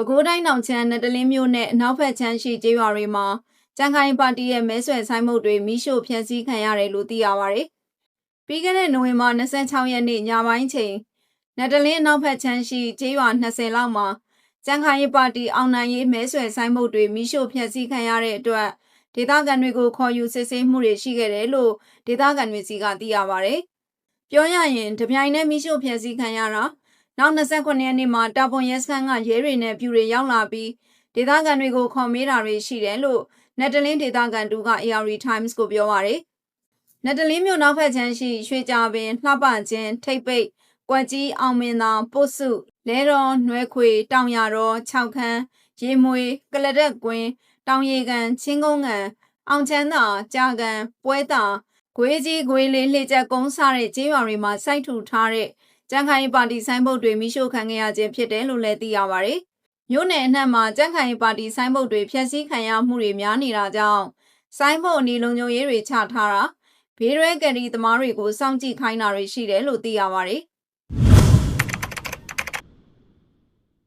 ပဲခူးတိုင်းတောင်ချမ်းနတ်တလင်းမြို့နယ်အနောက်ဘက်ချမ်းရှိကျေးရွာတွေမှာကြံခိုင်ပါတီရဲ့မဲဆွယ်ဆိုင်မုတ်တွေမိရှို့ဖျက်ဆီးခံရတယ်လို့သိရပါဗျ။ပြီးခဲ့တဲ့နိုဝင်ဘာ26ရက်နေ့ညပိုင်းချိန်နတ်တလင်းအနောက်ဘက်ချမ်းရှိကျေးရွာ20လောက်မှာကြံခိုင်ပါတီအောင်နိုင်ရေးမဲဆွယ်ဆိုင်မုတ်တွေမိရှို့ဖျက်ဆီးခံရတဲ့အတွက်ဒေသခံတွေကိုခေါ်ယူစစ်ဆေးမှုတွေရှိခဲ့တယ်လို့ဒေသခံတွေစီကသိရပါဗျ။ပြောရရင်တပြိုင်တည်းမိရှို့ဖျက်ဆီးခံရတာ နောက်29ရက်နေ့မှာတာပွန်ရဲစခန်းကရဲတွေနဲ့ပြူတွေရောက်လာပြီးဒေသခံတွေကိုခေါ်မေးတာတွေရှိတယ်လို့နက်တလင်းဒေသခံတူက ARD Times ကိုပြောပါရယ်နက်တလင်းမြို့နောက်ဖက်ချမ်းရှိရွှေကြပင်လှပချင်းထိတ်ပိတ်ကွက်ကြီးအောင်မင်းသောပုတ်စုလဲတော်နွဲခွေ တောင်ရတော်6ခန်းရေမွေကလရက်ကွင်းတောင်ရီကန်ချင်းကုန်းကန်အောင်ချမ်းသာကြာကန်ပွဲတာဂွေးကြီးဂွေးလေးလှေချက်ကုန်းစားတဲ့ကျေးရွာတွေမှာစိုက်ထူထားတဲ့ ကြံခိုင်ပါတီဆိုင်ဘုတ်တွေမိရှို့ခံခဲ့ရခြင်းဖြစ်တယ်လို့လည်းသိရပါဗျ။မြို့နယ်အနှံ့မှာကြံခိုင်ပါတီဆိုင်ဘုတ်တွေဖျက်ဆီးခံရမှုတွေများနေတာကြောင့်ဆိုင်ဘုတ်အနီလုံခြုံရေးတွေချထားတာဘေးရဲကယ်ရီသမားတွေကိုစောင့်ကြည့်ခိုင်းတာတွေရှိတယ်လို့သိရပါဗျ